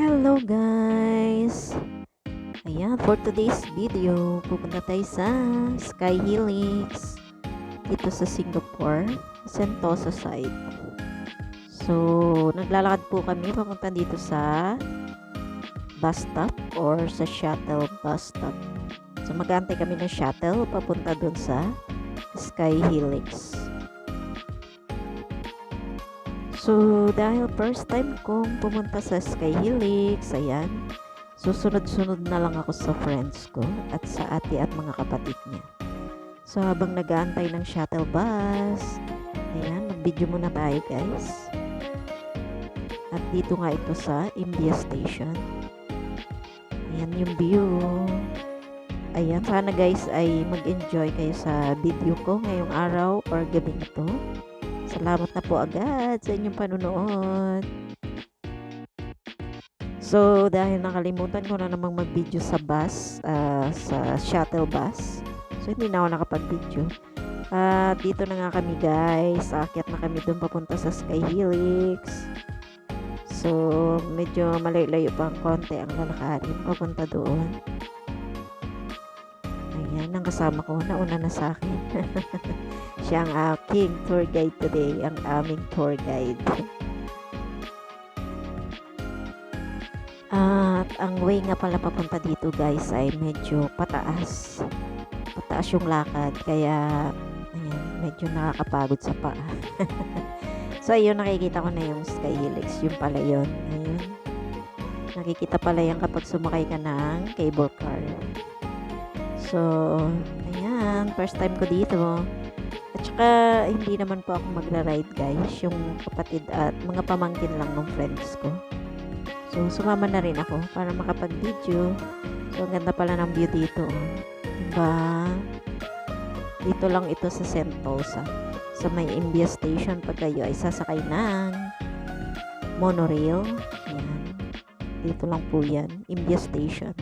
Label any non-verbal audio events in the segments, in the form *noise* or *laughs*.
Hello guys! Ayan, for today's video, pupunta tayo sa Sky Helix dito sa Singapore, Sentosa side. So, naglalakad po kami papunta dito sa bus stop or sa shuttle bus stop. So, mag-aantay kami ng shuttle papunta dun sa Sky Helix. So, dahil first time kong pumunta sa Sky Helix, ayan, susunod-sunod na lang ako sa friends ko at sa ate at mga kapatid niya. So, habang nag-aantay ng shuttle bus, ayan, mag-video muna tayo guys. At dito nga ito sa India Station. Ayan yung view. Ayan, sana guys ay mag-enjoy kayo sa video ko ngayong araw or gabi ito. Salamat na po agad sa inyong panunood. So, dahil nakalimutan ko na namang mag-video sa bus, ah, sa shuttle bus. So, hindi na ako nakapag-video. At dito na nga kami guys. Aakyat na kami doon papunta sa Sky Helix. So, medyo malayo-layo pa ang konti ang lalakarin papunta doon. Ang kasama ko, nauna na sa akin. *laughs* Siya ang aking tour guide today, ang aming tour guide. *laughs* At ang way nga pala papunta dito guys ay medyo pataas. Pataas yung lakad, kaya ayan, medyo nakakapagod sa paa. *laughs* so ayun, nakikita ko na yung Sky Helix, yung pala yun. Ayun. Nakikita pala yan kapag sumakay ka ng cable car. So, ayan, first time ko dito. At saka, hindi naman po ako magra-ride guys. Yung kapatid at mga pamangkin lang ng friends ko. So, sumama na rin ako para makapag-video. So, ang ganda pala ng view dito. oh. Diba? Dito lang ito sa Sentosa. Sa may Imbia Station pag kayo ay sasakay ng monorail. Ayan. Dito lang po yan. Imbia Station.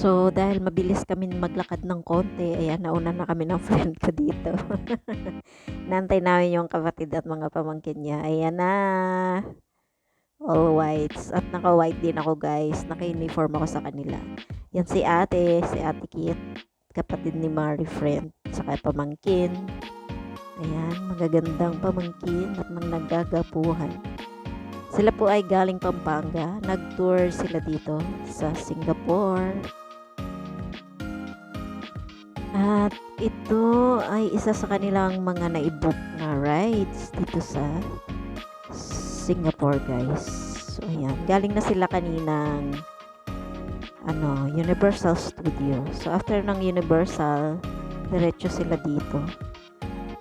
So, dahil mabilis kami maglakad ng konti, ayan, nauna na kami ng *laughs* friend ko dito. *laughs* Nantay namin yung kapatid at mga pamangkin niya. Ayan na. All whites. At naka-white din ako, guys. Naka-uniform ako sa kanila. Yan si ate, si ate Kit. Kapatid ni Mari friend. Saka pamangkin. Ayan, magagandang pamangkin at mga naggagapuhan. Sila po ay galing Pampanga. Nag-tour sila dito sa Singapore. At ito ay isa sa kanilang mga naibook na rides dito sa Singapore, guys. So, ayan. Galing na sila kaninang ano, Universal Studio. So, after ng Universal, diretso sila dito.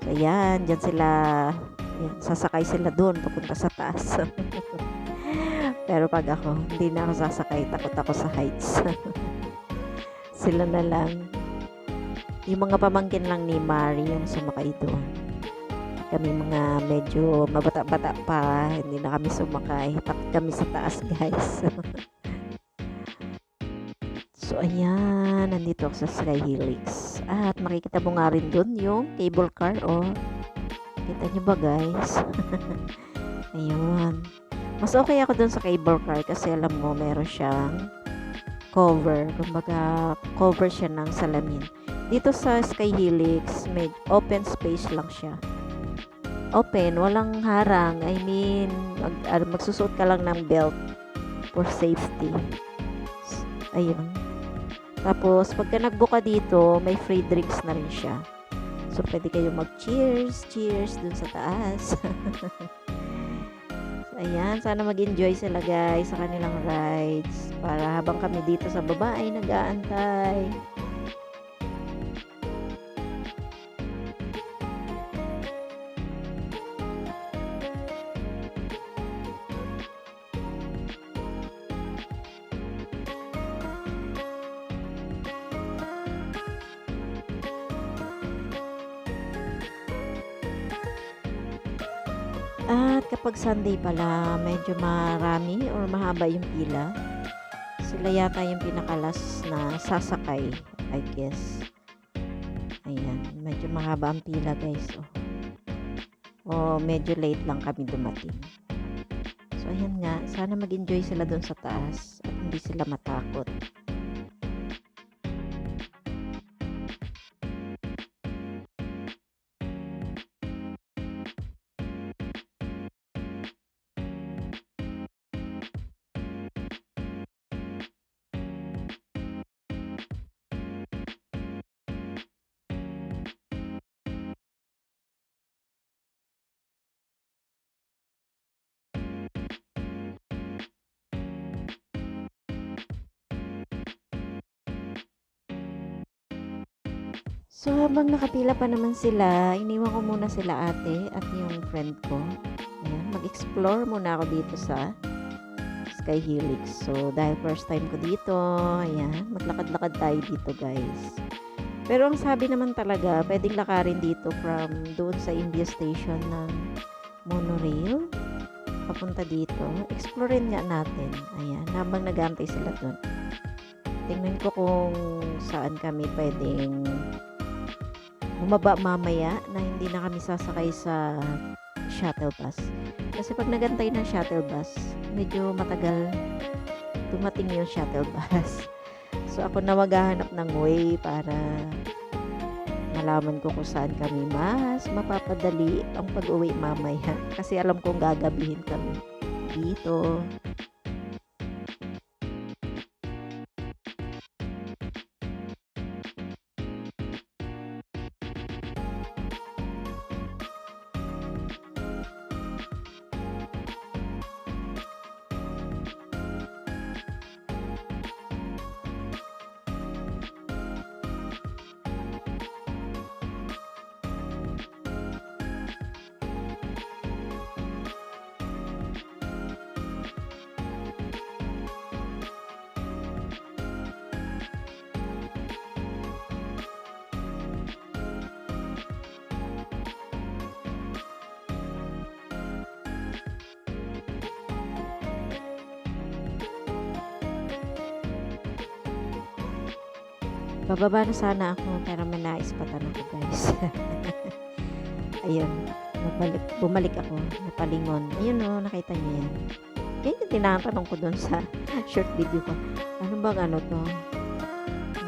So, ayan. Diyan sila yan, sasakay sila doon papunta sa taas. *laughs* Pero pag ako, hindi na ako sasakay. Takot ako sa heights. *laughs* sila na lang. Yung mga pamangkin lang ni Mari yung sumakay doon. Kami mga medyo mabata-bata pa, hindi na kami sumakay. Takot kami sa taas, *laughs* guys. so, ayan. Nandito ako sa Sky Helix. At makikita mo nga rin doon yung cable car, oh. Kita nyo ba, guys? *laughs* Ayun. Mas okay ako doon sa cable car kasi alam mo, meron siyang cover. Kumbaga, cover siya ng salamin. Dito sa Sky Helix, may open space lang siya. Open, walang harang. I mean, mag, ah, magsusuot ka lang ng belt for safety. Ayun. Tapos, pagka nagbuka dito, may free drinks na rin siya. So, pwede kayo mag-cheers, cheers dun sa taas. *laughs* ayan, sana mag-enjoy sila guys sa kanilang rides. Para habang kami dito sa baba ay nag-aantay. At kapag Sunday pala, medyo marami or mahaba yung pila. Sila yata yung pinakalas na sasakay, I guess. Ayan, medyo mahaba ang pila guys. Oh. oh, medyo late lang kami dumating. So, ayan nga, sana mag-enjoy sila doon sa taas at hindi sila matakot. So, habang nakapila pa naman sila, iniwan ko muna sila ate at yung friend ko. Ayan, mag-explore muna ako dito sa Sky Helix. So, dahil first time ko dito, ayan, maglakad-lakad tayo dito guys. Pero ang sabi naman talaga, pwedeng lakarin dito from doon sa India Station ng monorail papunta dito. Explorein nga natin. Ayan, habang nagantay sila doon. Tingnan ko kung saan kami pwedeng bumaba mamaya na hindi na kami sasakay sa shuttle bus. Kasi pag nagantay ng shuttle bus, medyo matagal dumating yung shuttle bus. *laughs* So ako na maghahanap ng way para malaman ko kung saan kami mas mapapadali ang pag-uwi mamaya. *laughs* Kasi alam kong gagabihin kami dito. Bababa na sana ako pero may nais pa ako guys. *laughs* Ayun. Bumalik, bumalik ako. Napalingon. Ayun o, nakita niyo yan. Yan yung tinatanong ko doon sa *laughs* short video ko. Ano bang ano to?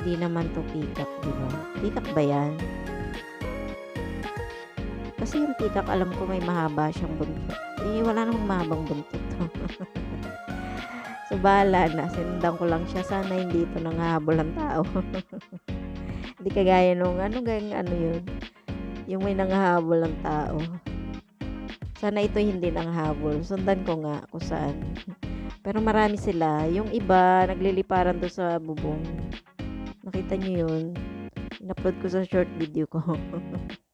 Hindi naman to peacock, di ba? Peacock ba yan? Kasi yung peacock, alam ko may mahaba siyang buntot. Eh, wala namang mahabang buntot to. *laughs* So, bahala na. Sinundan ko lang siya. Sana hindi ito nanghahabol ang tao. *laughs* hindi kagaya nung ano, gayang ano yun. Yung may nanghahabol ang tao. Sana ito hindi nanghahabol. Sundan ko nga kung saan. Pero marami sila. Yung iba, nagliliparan do sa bubong. Nakita niyo yun? In-upload ko sa short video ko. *laughs*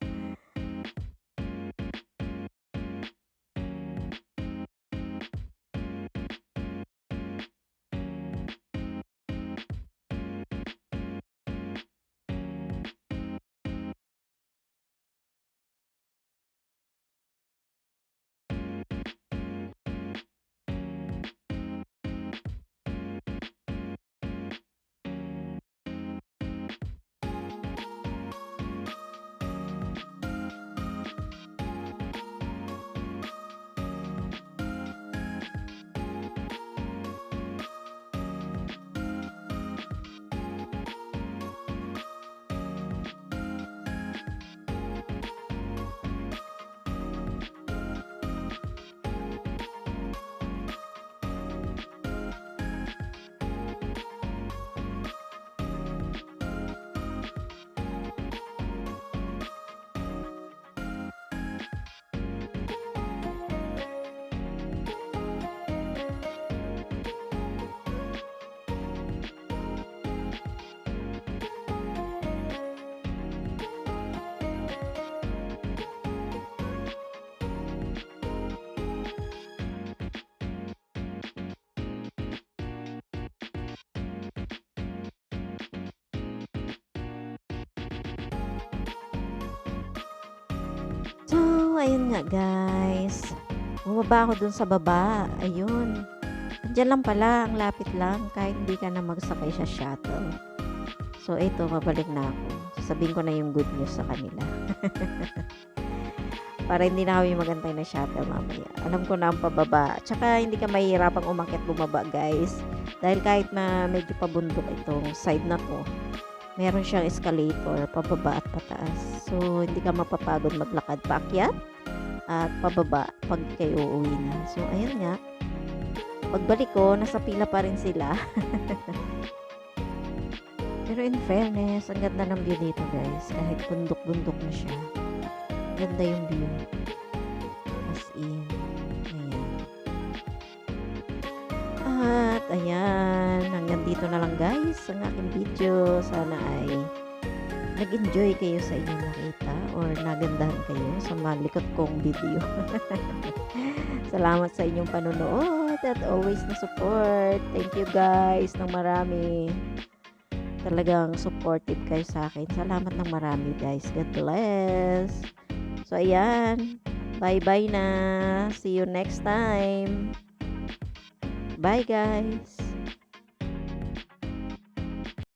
ayun nga guys. Bumaba ako dun sa baba. Ayun. Diyan lang pala, ang lapit lang. Kahit hindi ka na magsakay sa shuttle. So, ito, babalik na ako. Sasabihin ko na yung good news sa kanila. *laughs* Para hindi na kami magantay na shuttle mamaya. Alam ko na ang pababa. Tsaka hindi ka mahihirapang umakyat bumaba, guys. Dahil kahit na medyo pabundok itong side na to, meron siyang escalator, pababa at pataas. So, hindi ka mapapagod maglakad paakyat at pababa pag kayo uuwi na. So, ayun nga. Pagbalik ko, nasa pila pa rin sila. *laughs* Pero in fairness, ang ganda ng view dito guys. Kahit bundok-bundok na siya. Ganda yung view. As in. Ayan. Hanggang dito na lang guys ang aking video. Sana ay nag-enjoy kayo sa inyong nakita or nagandahan kayo sa malikot kong video. *laughs* Salamat sa inyong panonood at always na support. Thank you guys ng marami. Talagang supportive kayo sa akin. Salamat ng marami guys. God bless. So ayan. Bye-bye na. See you next time. Bye guys.